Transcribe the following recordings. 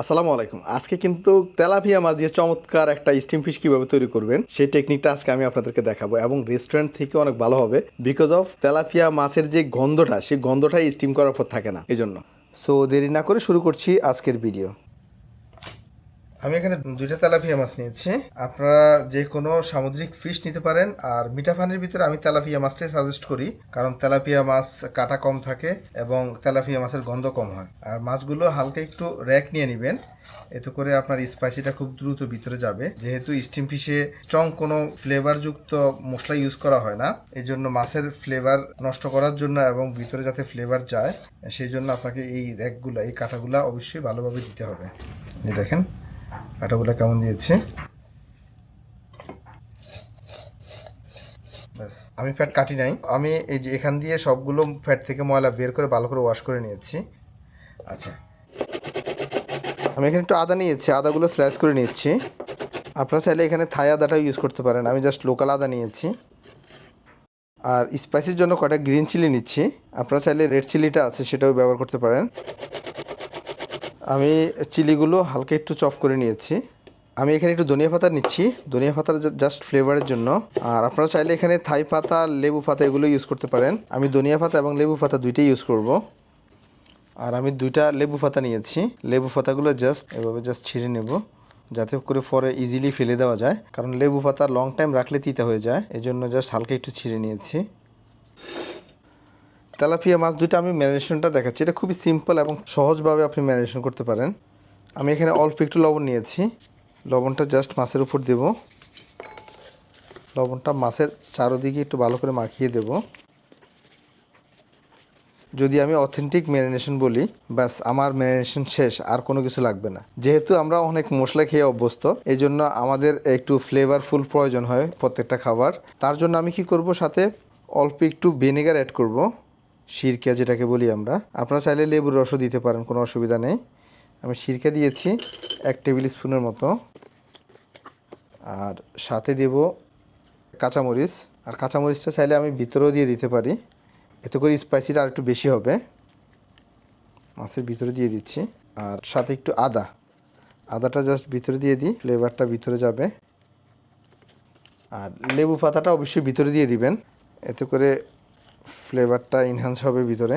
আসসালামু আলাইকুম। আজকে কিন্তু তেলাপিয়া মাছ দিয়ে চমৎকার একটা স্টিম ফিশ কীভাবে তৈরি করবেন, সেই টেকনিকটা আজকে আমি আপনাদেরকে দেখাবো এবং রেস্টুরেন্ট থেকে অনেক ভালো হবে বিকজ অফ তেলাপিয়া মাছের যে গন্ধটা, সেই গন্ধটাই স্টিম করার পর থাকে না এই জন্য সো দেরি না করে শুরু করছি আজকের ভিডিও আমি এখানে দুইটা তেলাপিয়া মাছ নিয়েছি। আপনারা যে কোনো সামুদ্রিক ফিশ নিতে পারেন, আর মিঠা পানির ভিতরে আমি তেলাপিয়া মাছটাই সাজেস্ট করি, কারণ তেলাপিয়া মাছ কাটা কম থাকে এবং তেলাপিয়া মাছের গন্ধ কম হয়। আর মাছগুলো হালকা একটু র্যাক নিয়ে নেবেন, এতে করে আপনার স্পাইসিটা খুব দ্রুত ভিতরে যাবে। যেহেতু স্টিম ফিশে স্ট্রং কোনো ফ্লেভারযুক্ত মশলা ইউজ করা হয় না এই জন্য মাছের ফ্লেভার নষ্ট করার জন্য এবং ভিতরে যাতে ফ্লেভার যায়, সেই জন্য আপনাকে এই র্যাকগুলো এই কাঁটাগুলো অবশ্যই ভালোভাবে দিতে হবে। দেখেন কাঁটাগুলো কেমন দিয়েছে? ব্যাস, আমি ফ্যাট কাটি নাই। আমি এই যে এখান দিয়ে সবগুলো ফ্যাট থেকে ময়লা বের করে ভালো করে ওয়াশ করে নিয়েছি। আচ্ছা। আমি এখানে একটু আদা নিয়েছি, আদাগুলো স্ল্যাশ করে নিচ্ছি। আপনারা চাইলে এখানে থাই আদাটাও ইউজ করতে পারেন। আমি জাস্ট লোকাল আদা নিয়েছি। আর স্পাইসির জন্য কটা গ্রিন চিলি নিচ্ছি। আপনারা চাইলে রেড চিলিটা আছে সেটাও ব্যবহার করতে পারেন। আমি চিলিগুলো হালকা একটু চপ করে নিয়েছি। আমি এখানে একটু ধনিয়া পাতা নিচ্ছি। ধনিয়া পাতার জাস্ট ফ্লেভারের জন্য। আর আপনারা চাইলে এখানে থাই পাতা, লেবু পাতা এগুলো ইউজ করতে পারেন। আমি ধনিয়া পাতা এবং লেবু পাতা দুইটাই ইউজ করব। আর আমি দুইটা লেবু পাতা নিয়েছি। লেবু পাতাগুলো জাস্ট এভাবে জাস্ট ছিঁড়ে নেব। যাতে করে পরে ইজিলি ফেলে দেওয়া যায়। কারণ লেবু পাতা লং টাইম রাখলে তিতা হয়ে যায়। এই জন্য জাস্ট হালকা একটু ছিঁড়ে নিয়েছি। তেলাপিয়া মাছ দুটো আমি ম্যারিনেশনটা দেখাচ্ছি। এটা খুবই সিম্পল এবং সহজভাবে আপনি ম্যারিনেশন করতে পারেন। আমি এখানে অল্প একটু লবণ নিয়েছি। লবণটা জাস্ট মাছের উপর দেব। লবণটা মাছের চারোদিকে একটু ভালো করে মাখিয়ে দেব। যদি আমি অথেন্টিক ম্যারিনেশন বলি, ব্যাস, আমার ম্যারিনেশন শেষ, আর কোনো কিছু লাগবে না। যেহেতু আমরা অনেক মশলা খেয়ে অভ্যস্ত এই জন্য আমাদের একটু ফ্লেভারফুল প্রয়োজন হয় প্রত্যেকটা খাবার। তার জন্য আমি কি করব সাথে অল্প একটু ভিনেগার অ্যাড করব। সিরকা যেটাকে বলি আমরা। আপনারা চাইলে লেবুর রসও দিতে পারেন, কোনো অসুবিধা নেই। আমি সিরকা দিয়েছি এক টেবিল স্পুনের মতো। আর সাথে দেব কাঁচামরিচ। আর কাঁচামরিচটা চাইলে আমি ভিতরেও দিয়ে দিতে পারি। এতে করে স্পাইসিটা আর একটু বেশি হবে। মাছের ভিতরে দিয়ে দিচ্ছি। আর সাথে একটু আদা। আদাটা জাস্ট ভিতরে দিয়ে দিই ফ্লেভারটা ভিতরে যাবে। আর লেবু পাতাটা অবশ্যই ভিতরে দিয়ে দিবেন। এতে করে ফ্লেভারটা ইনহ্যান্স হবে ভিতরে।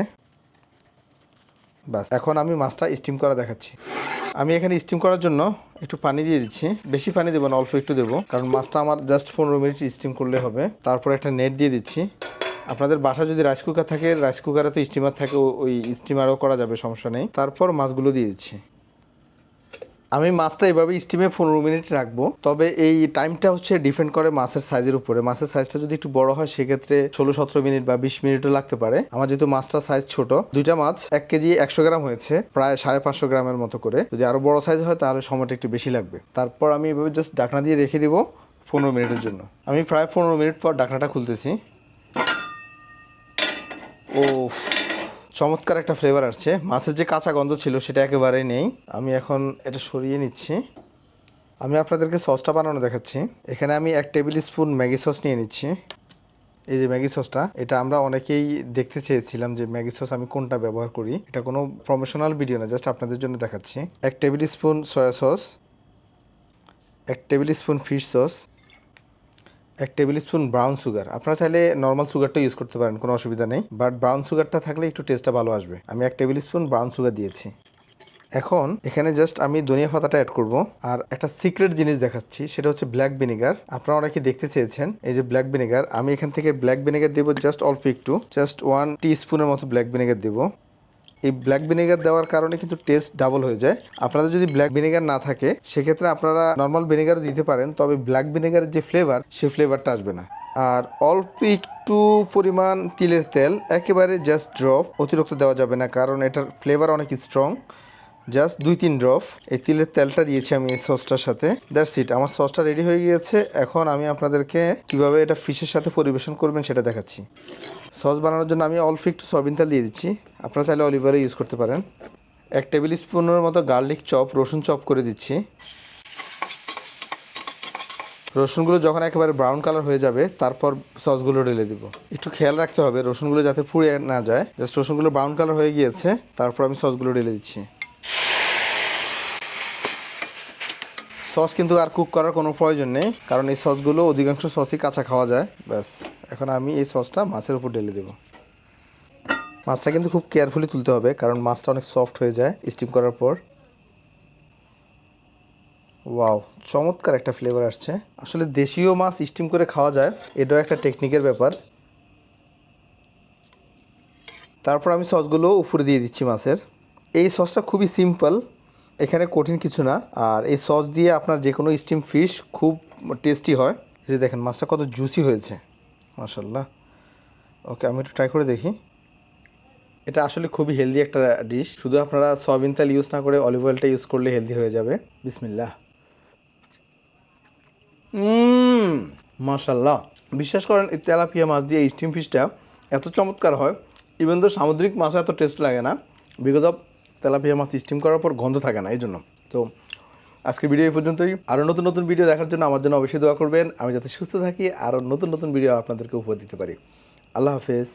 বাস, এখন আমি মাছটা স্টিম করা দেখাচ্ছি। আমি এখানে স্টিম করার জন্য একটু পানি দিয়ে দিচ্ছি। বেশি পানি দেবো না, অল্প একটু দেবো। কারণ মাছটা আমার জাস্ট পনেরো মিনিট স্টিম করলে হবে। তারপর একটা নেট দিয়ে দিচ্ছি। আপনাদের বাসা যদি রাইস কুকার থাকে রাইস কুকারে তো স্টিমার থাকে ওই স্টিমারও করা যাবে, সমস্যা নেই। তারপর মাছগুলো দিয়ে দিচ্ছি। আমি মাছটা এভাবে স্টিমে পনেরো মিনিট রাখব। তবে এই টাইমটা হচ্ছে ডিপেন্ড করে মাছের সাইজের উপরে। মাছের সাইজটা যদি একটু বড় হয়, সেক্ষেত্রে ষোলো সতেরো মিনিট বা বিশ মিনিটও লাগতে পারে। আমার যেহেতু মাছটার সাইজ ছোট, দুইটা মাছ এক কেজি একশো গ্রাম হয়েছে, প্রায় সাড়ে পাঁচশো গ্রামের মতো করে। যদি আরও বড় সাইজ হয়, তাহলে সময়টা একটু বেশি লাগবে। তারপর আমি এভাবে জাস্ট ডাকনা দিয়ে রেখে দিব পনেরো মিনিটের জন্য। আমি প্রায় পনেরো মিনিট পর ডাকনাটা খুলতেছি। ও চমৎকার একটা ফ্লেভার আসছে। মাছের যে কাঁচা গন্ধ ছিল সেটা একেবারেই নেই। আমি এখন এটা সরিয়ে নিচ্ছি। আমি আপনাদেরকে সসটা বানানো দেখাচ্ছি। এখানে আমি এক টেবিল স্পুন ম্যাগি সস নিয়ে নিচ্ছি। এই যে ম্যাগি সসটা এটা আমরা অনেকেই দেখতে চেয়েছিলাম যে ম্যাগি সস আমি কোনটা ব্যবহার করি। এটা কোনো প্রমোশনাল ভিডিও না জাস্ট আপনাদের জন্য দেখাচ্ছি। এক টেবিল স্পুন সয়া সস এক টেবিল স্পুন ফিশ সস এক টেবিল স্পুন ব্রাউন সুগার। আপনারা চাইলে নর্মাল সুগারটা ইউজ করতে পারেন, কোনো অসুবিধা নেই। বাট ব্রাউন সুগারটা থাকলে একটু টেস্টটা ভালো আসবে। আমি এক টেবিল স্পুন ব্রাউন সুগার দিয়েছি। এখন এখানে জাস্ট আমি ধনিয়া পাতাটা অ্যাড করব। আর একটা সিক্রেট জিনিস দেখাচ্ছি, সেটা হচ্ছে ব্ল্যাক ভিনেগার আপনারা অনেকে দেখতে চেয়েছেন, এই যে ব্ল্যাক ভিনেগার আমি এখান থেকে ব্ল্যাক ভিনেগার দেবো জাস্ট অল্প একটু। জাস্ট ওয়ান টি স্পুনের মতো ব্ল্যাক ভিনেগার দেবো। এই ব্ল্যাক ভিনেগার দেওয়ার কারণে কিন্তু টেস্ট ডাবল হয়ে যায়। আপনাদের যদি ব্ল্যাক ভিনেগার না থাকে, সেক্ষেত্রে আপনারা নর্মাল ভিনেগারও দিতে পারেন, তবে ব্ল্যাক ভিনেগারের যে ফ্লেভার সেই ফ্লেভারটা আসবে না। আর অল্প একটু পরিমাণ তিলের তেল, একেবারে জাস্ট ড্রপ অতিরিক্ত দেওয়া যাবে না, কারণ এটার ফ্লেভার অনেক স্ট্রং জাস্ট দুই, তিন ড্রপ। এই তিলের তেলটা দিয়েছি আমি এই সসটার সাথে। দ্যাটস ইট আমার সসটা রেডি হয়ে গিয়েছে। এখন আমি আপনাদেরকে কীভাবে এটা ফিশের সাথে পরিবেশন করবেন সেটা দেখাচ্ছি। সস বানানোর জন্য আমি অল্প একটু সয়াবিন তেল দিয়ে দিচ্ছি। আপনারা চাইলে অলিভারে ইউজ করতে পারেন। এক টেবিল স্পুনের মতো গার্লিক চপ রসুন চপ করে দিচ্ছি। রসুনগুলো যখন একেবারে ব্রাউন কালার হয়ে যাবে, তারপর সসগুলো ঢেলে দিব। একটু খেয়াল রাখতে হবে, রসুনগুলো যাতে পুড়ে না যায়। জাস্ট রসুনগুলো ব্রাউন কালার হয়ে গিয়েছে, তারপর আমি সসগুলো ঢেলে দিচ্ছি। সস কিন্তু আর কুক করার কোনো প্রয়োজন নেই, কারণ এই সসগুলো অধিকাংশ সসই কাঁচা খাওয়া যায়। ব্যাস, এখন আমি এই সসটা মাছের উপর ঢেলে দেবো। মাছটা কিন্তু খুব কেয়ারফুলি তুলতে হবে, কারণ মাছটা অনেক সফট হয়ে যায় স্টিম করার পর। ওয়াও চমৎকার একটা ফ্লেভার আসছে। আসলে দেশীয় মাছ স্টিম করে খাওয়া যায়, এটাও একটা টেকনিকের ব্যাপার। তারপর আমি সসগুলো উপরে দিয়ে দিচ্ছি মাছের। এই সসটা খুবই সিম্পল এখানে কঠিন কিছু না। আর এই সস দিয়ে আপনার যে কোনো স্টিম ফিশ খুব টেস্টি হয়। যে দেখেন, মাছটা কত জুসি হয়েছে। মাশাল্লাহ ওকে আমি একটু ট্রাই করে দেখি। এটা আসলে খুবই হেলদি একটা ডিশ শুধু আপনারা সয়াবিন তেল ইউজ না করে অলিভ অয়েলটা ইউজ করলে হেলদি হয়ে যাবে। বিসমিল্লাহ। মাশাল্লাহ বিশ্বাস করেন, এই তেলাপিয়া মাছ দিয়ে স্টিম ফিশটা এত চমৎকার হয়। ইভেন তো সামুদ্রিক মাছ এত টেস্ট লাগে না। বিকজ অফ তেলাপিয়া মাছ স্টিম করার পর গন্ধ থাকে না এই জন্য তো আজকের ভিডিও এই পর্যন্তই। আরও নতুন নতুন ভিডিও দেখার জন্য আমার জন্য অবশ্যই দোয়া করবেন। আমি যাতে সুস্থ থাকি আরও নতুন নতুন ভিডিও আপনাদেরকে উপহার দিতে পারি। আল্লাহ হাফেজ।